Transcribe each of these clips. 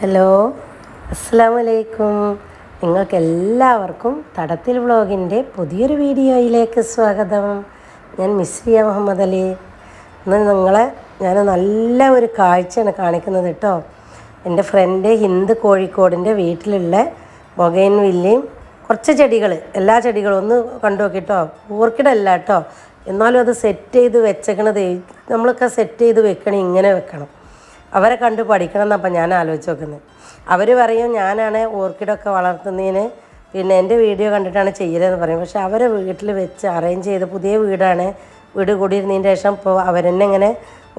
Hello അസ്സാം വലൈക്കും നിങ്ങൾക്ക് എല്ലാവർക്കും തടത്തിൽ വ്ളോഗിന്റെ പുതിയൊരു വീഡിയോയിലേക്ക് സ്വാഗതം. ഞാൻ മിസ്രിയ മുഹമ്മദ് അലി. ഇന്ന് നിങ്ങളെ ഞാൻ നല്ല ഒരു കാഴ്ചയാണ് കാണിക്കുന്നത് കേട്ടോ. എന്റെ ഫ്രണ്ട് ഹിന്ദു കോഴിക്കോടിന്റെ വീട്ടിലുള്ള മൊഗൈൻ വില്ലയും കുറച്ച് ചെടികൾ എല്ലാ ചെടികളും ഒന്ന് കണ്ടു നോക്കിട്ടോ ഓർക്കിഡ് അല്ല കേട്ടോ. എന്നാലും അത് സെറ്റ് ചെയ്ത് വെച്ചേക്കണത് നമ്മളൊക്കെ സെറ്റ് ചെയ്ത് വെക്കണേ ഇങ്ങനെ വെക്കണം. അവരെ കണ്ട് പഠിക്കണം എന്നപ്പം ഞാൻ ആലോചിച്ച് നോക്കുന്നത്. അവർ പറയും ഞാനാണ് ഓർക്കിഡൊക്കെ വളർത്തുന്നതിന് പിന്നെ എന്റെ വീഡിയോ കണ്ടിട്ടാണ് ചെയ്യലെന്ന് പറയും. പക്ഷേ അവരെ വീട്ടിൽ വെച്ച് അറേഞ്ച് ചെയ്ത് പുതിയ വീടാണ് വീട് കൂടിയിരുന്നതിന് ശേഷം ഇപ്പോൾ അവരെന്നെ ഇങ്ങനെ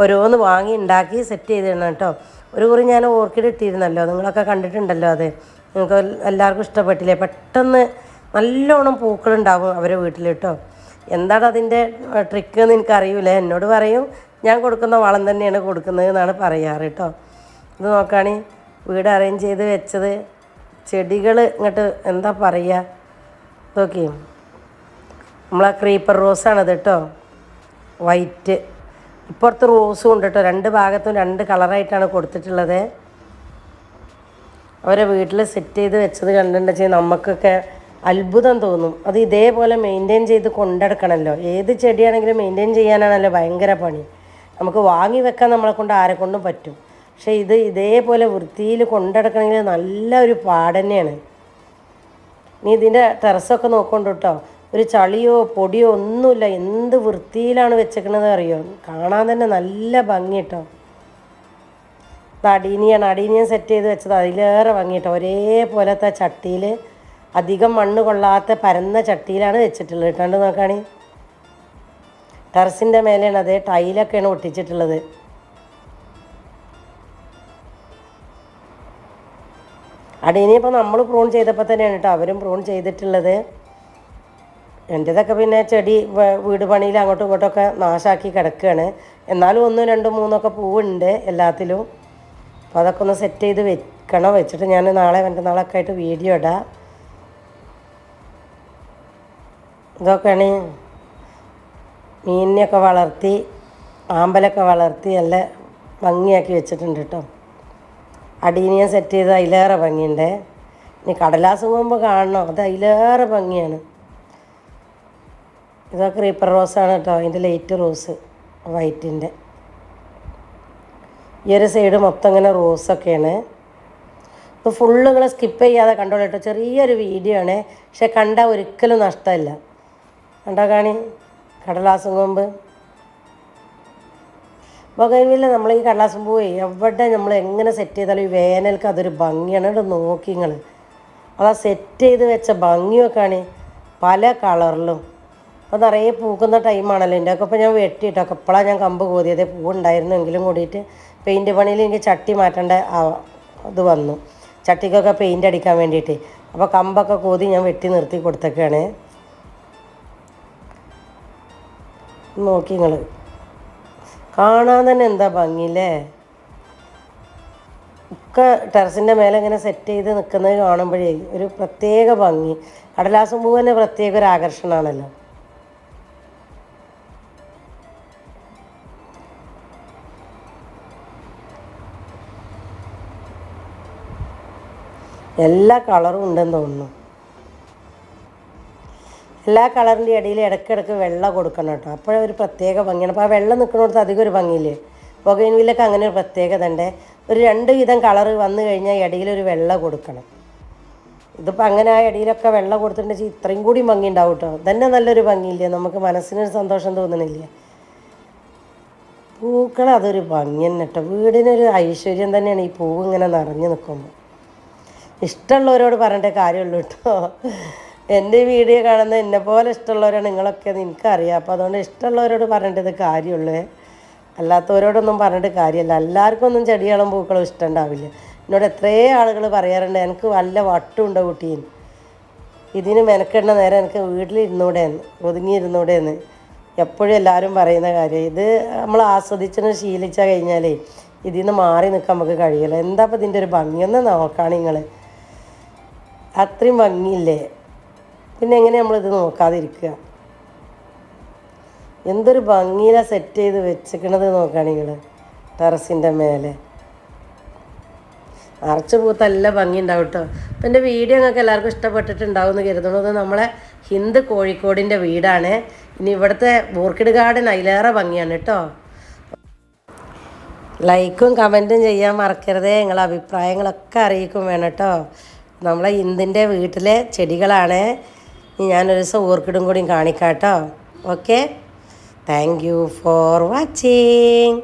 ഓരോന്ന് വാങ്ങി ഉണ്ടാക്കി സെറ്റ് ചെയ്തിടണം കേട്ടോ. ഒരു കുറി ഞാൻ ഓർക്കിഡ് ഇട്ടിരുന്നല്ലോ. നിങ്ങളൊക്കെ കണ്ടിട്ടുണ്ടല്ലോ അത്. നിങ്ങൾക്ക് എല്ലാവർക്കും ഇഷ്ടപ്പെട്ടില്ലേ? പെട്ടെന്ന് നല്ലോണം പൂക്കളുണ്ടാവും അവരെ വീട്ടിൽ കേട്ടോ. എന്താണ് അതിന്റെ ട്രിക്ക് എന്ന് എനിക്കറിയില്ല എന്നോട് പറയും ഞാൻ കൊടുക്കുന്ന വളം തന്നെയാണ് കൊടുക്കുന്നത് എന്നാണ് പറയാറ് കേട്ടോ. ഇത് നോക്കുകയാണെ വീട് അറേഞ്ച് ചെയ്ത് വെച്ചത് ചെടികൾ ഇങ്ങോട്ട് എന്താ പറയുക നോക്കി നമ്മളെ ക്രീപ്പർ റോസാണത് കേട്ടോ വൈറ്റ് ഇപ്പുറത്ത് റോസും ഉണ്ട് കേട്ടോ രണ്ട് ഭാഗത്തും രണ്ട് കളറായിട്ടാണ് കൊടുത്തിട്ടുള്ളത്. അവരെ വീട്ടിൽ സെറ്റ് ചെയ്ത് വെച്ചത് കണ്ടിട്ടുണ്ടെങ്കിൽ നമുക്കൊക്കെ അത്ഭുതം തോന്നും. അത് ഇതേപോലെ മെയിന്റെയിൻ ചെയ്ത് കൊണ്ടെടുക്കണമല്ലോ ഏത് ചെടിയാണെങ്കിലും മെയിന്റെയിൻ ചെയ്യാനാണല്ലോ ഭയങ്കര പണി. നമുക്ക് വാങ്ങി വെക്കാൻ നമ്മളെ കൊണ്ട് ആരെ കൊണ്ടും പറ്റും. പക്ഷേ ഇത് ഇതേപോലെ വൃത്തിയിൽ കൊണ്ടെടുക്കണമെങ്കിൽ നല്ല ഒരു പാടന്നെയാണ് നീ ഇതിന്റെ ടെറസൊക്കെ നോക്കൊണ്ട് കേട്ടോ ഒരു ചളിയോ പൊടിയോ ഒന്നുമില്ല. എന്ത് വൃത്തിയിലാണ് വെച്ചേക്കണത് അറിയോ? കാണാൻ തന്നെ നല്ല ഭംഗി കേട്ടോ അടീനിയാണ്. അടീനിയൻ സെറ്റ് ചെയ്ത് വെച്ചത്. അതിലേറെ ഭംഗി കേട്ടോ ഒരേപോലത്തെ ചട്ടിയിൽ അധികം മണ്ണ് കൊള്ളാത്ത പരന്ന ചട്ടിയിലാണ് വെച്ചിട്ടുള്ളത്. കേട്ടോണ്ട് നോക്കാണി. ടെറസിന്റെ മേലെയാണ് അത് ടൈലൊക്കെയാണ് ഒട്ടിച്ചിട്ടുള്ളത്. അടി ഇനിയിപ്പോൾ നമ്മൾ പ്രൂൺ ചെയ്തപ്പോൾ തന്നെയാണ് കേട്ടോ അവരും പ്രൂൺ ചെയ്തിട്ടുള്ളത്. എന്റേതൊക്കെ പിന്നെ ചെടി വീട് പണിയിൽ അങ്ങോട്ടും ഇങ്ങോട്ടൊക്കെ നാശാക്കി കിടക്കുകയാണ് എന്നാലും ഒന്നും രണ്ടും മൂന്നൊക്കെ പൂവുണ്ട് എല്ലാത്തിലും. അപ്പോൾ അതൊക്കെ ഒന്ന് സെറ്റ് ചെയ്ത് വെക്കണം വെച്ചിട്ട് ഞാൻ നാളെ മറ്റന്നാളൊക്കെ ആയിട്ട് വീഡിയോ ഇടാം. ഇതൊക്കെയാണ് മീനിനെയൊക്കെ വളർത്തി ആമ്പലൊക്കെ വളർത്തി നല്ല ഭംഗിയാക്കി വെച്ചിട്ടുണ്ട് കേട്ടോ അടീനിയെ സെറ്റ് ചെയ്ത് അതിലേറെ ഭംഗിയുണ്ട്. ഇനി കടലാസ് പോകുമ്പോൾ കാണണം. അത് അതിലേറെ ഭംഗിയാണ്. ഇതൊക്കെ ക്രീപ്പർ റോസാണ് കേട്ടോ അതിന്റെ ലൈറ്റ് റോസ് വൈറ്റിന്റെ ഈ ഒരു സൈഡ് മൊത്തം ഇങ്ങനെ റോസൊക്കെയാണ് ഇപ്പോൾ ഫുള്ള് നിങ്ങൾ സ്കിപ്പ് ചെയ്യാതെ കണ്ടോളൂ കേട്ടോ ചെറിയൊരു വീഡിയോ ആണ്. പക്ഷെ കണ്ടാൽ ഒരിക്കലും നഷ്ടമില്ല. കണ്ടോ കാണി? കടലാസും കൊമ്പ്. ബൊഗൈവില്ല നമ്മൾ ഈ കടലാസും പൂവേ എവിടെ നമ്മൾ എങ്ങനെ സെറ്റ് ചെയ്താലും ഈ വേനൽക്ക് അതൊരു ഭംഗിയാണ്. കേട്ടോ നോക്കി നിങ്ങൾ അതാ സെറ്റ് ചെയ്ത് വെച്ച ഭംഗിയൊക്കെയാണ് പല കളറിലും. അപ്പോൾ നിറയെ പൂക്കുന്ന ടൈമാണല്ലോ എന്റെ ഒക്കെ ഇപ്പോൾ ഞാൻ വെട്ടിയിട്ടൊക്കെ ഇപ്പോഴാണ് ഞാൻ കമ്പ് കോതിയത്. എങ്കിലും കൂടിയിട്ട് പെയിന്റ് പണിയിൽ എനിക്ക് ചട്ടി മാറ്റേണ്ട ഇത് വന്നു. ചട്ടിക്കൊക്കെ പെയിന്റ് അടിക്കാൻ വേണ്ടിയിട്ട്. അപ്പോൾ കമ്പൊക്കെ കോതി ഞാൻ വെട്ടി നിർത്തി കൊടുത്തൊക്കെയാണ്. നോക്കി നിങ്ങൾ കാണാൻ തന്നെ എന്താ ഭംഗിയില്ലേ? ഒക്കെ ടെറസിന്റെ മേലെ ഇങ്ങനെ സെറ്റ് ചെയ്ത് നിൽക്കുന്നത് കാണുമ്പോഴേ ഒരു പ്രത്യേക ഭംഗി. കടലാസും പൂ തന്നെ പ്രത്യേക ഒരു ആകർഷണമാണല്ലോ. എല്ലാ കളറും ഉണ്ടെന്ന് തോന്നുന്നു. എല്ലാ കളറിന്റെ ഇടയിൽ ഇടയ്ക്കിടയ്ക്ക് വെള്ളം കൊടുക്കണം കേട്ടോ. അപ്പോഴേ ഒരു പ്രത്യേക ഭംഗിയാണ് അപ്പോൾ ആ വെള്ളം നിൽക്കുന്നിടത്ത് അധികം ഒരു ഭംഗിയില്ലേ? പുകയിൻവിലൊക്കെ അങ്ങനെ ഒരു പ്രത്യേകത ഉണ്ട്. ഒരു രണ്ട് വിധം കളർ വന്നു കഴിഞ്ഞാൽ ഇടയിൽ ഒരു വെള്ളം കൊടുക്കണം. ഇതിപ്പോൾ അങ്ങനെ ആ ഇടയിലൊക്കെ വെള്ളം കൊടുത്തിട്ടുണ്ടെങ്കിൽ ഇത്രയും കൂടി ഭംഗി ഉണ്ടാവും കേട്ടോ. തന്നെ നല്ലൊരു ഭംഗിയില്ലേ? നമുക്ക് മനസ്സിനൊരു സന്തോഷം തോന്നണില്ല പൂക്കൾ അതൊരു ഭംഗി തന്നെ കേട്ടോ. വീടിനൊരു ഐശ്വര്യം തന്നെയാണ് ഈ പൂവ് ഇങ്ങനെ നിറഞ്ഞു നിൽക്കുമ്പോൾ. ഇഷ്ടമുള്ളവരോട് പറയേണ്ട കാര്യമുള്ളൂ കേട്ടോ. എന്റെ വീഡിയോ കാണുന്ന എന്നെ പോലെ ഇഷ്ടമുള്ളവരാണ് നിങ്ങളൊക്കെ എനിക്കറിയാം. അപ്പോൾ അതുകൊണ്ട് ഇഷ്ടമുള്ളവരോട് പറയേണ്ടത് കാര്യമുള്ളേ. അല്ലാത്തവരോടൊന്നും പറഞ്ഞിട്ട് കാര്യമല്ല. എല്ലാവർക്കും ഒന്നും ചെടികളും പൂക്കളും ഇഷ്ടമുണ്ടാവില്ല എന്നോട് എത്രയേ ആളുകൾ പറയാറുണ്ട് എനിക്ക് വല്ല വട്ടുണ്ടോ കുട്ടിയിൽ ഇതിന് മെനക്കെടുന്ന നേരം എനിക്ക് വീട്ടിലിരുന്നൂടെയെന്ന് ഒതുങ്ങിയിരുന്നൂടെയെന്ന് എപ്പോഴും എല്ലാവരും പറയുന്ന കാര്യം. ഇത് നമ്മൾ ആസ്വദിച്ചിട്ട് ശീലിച്ചാൽ കഴിഞ്ഞാലേ ഇതിൽ നിന്ന് മാറി നിൽക്കാൻ നമുക്ക് കഴിയില്ല എന്താ ഇപ്പം ഇതിന്റെ ഒരു ഭംഗിയൊന്നും നോക്കാണ് നിങ്ങൾ. അത്രയും ഭംഗിയില്ലേ? പിന്നെ എങ്ങനെ നമ്മളിത് നോക്കാതിരിക്കുക? എന്തൊരു ഭംഗിയിലാണ് സെറ്റ് ചെയ്ത് വെച്ചിക്കണത് നോക്കുകയാണ് നിങ്ങൾ ടെറസിന്റെ മേലെ. അറച്ചു പൂത്ത് നല്ല ഭംഗി ഉണ്ടാവും കേട്ടോ അപ്പം എന്റെ വീഡിയോ നിങ്ങൾക്ക് എല്ലാവർക്കും ഇഷ്ടപ്പെട്ടിട്ടുണ്ടാവും എന്ന് കരുതുന്നു. ഇത് നമ്മളെ ഹിന്ദ് കോഴിക്കോടിന്റെ വീടാണ്. ഇനി ഇവിടുത്തെ ഓർക്കിഡ് ഗാർഡൻ അതിലേറെ ഭംഗിയാണ് കേട്ടോ ലൈക്കും കമന്റും ചെയ്യാൻ മറക്കരുതേ. നിങ്ങളെ അഭിപ്രായങ്ങളൊക്കെ അറിയിക്കും വേണം കേട്ടോ നമ്മളെ ഹിന്ദിന്റെ വീട്ടിലെ ചെടികളാണ്. ഇനി ഞാനൊരു ദിവസം ഓർക്കിഡും കൂടിയും കാണിക്കാം കേട്ടോ okay thank you for watching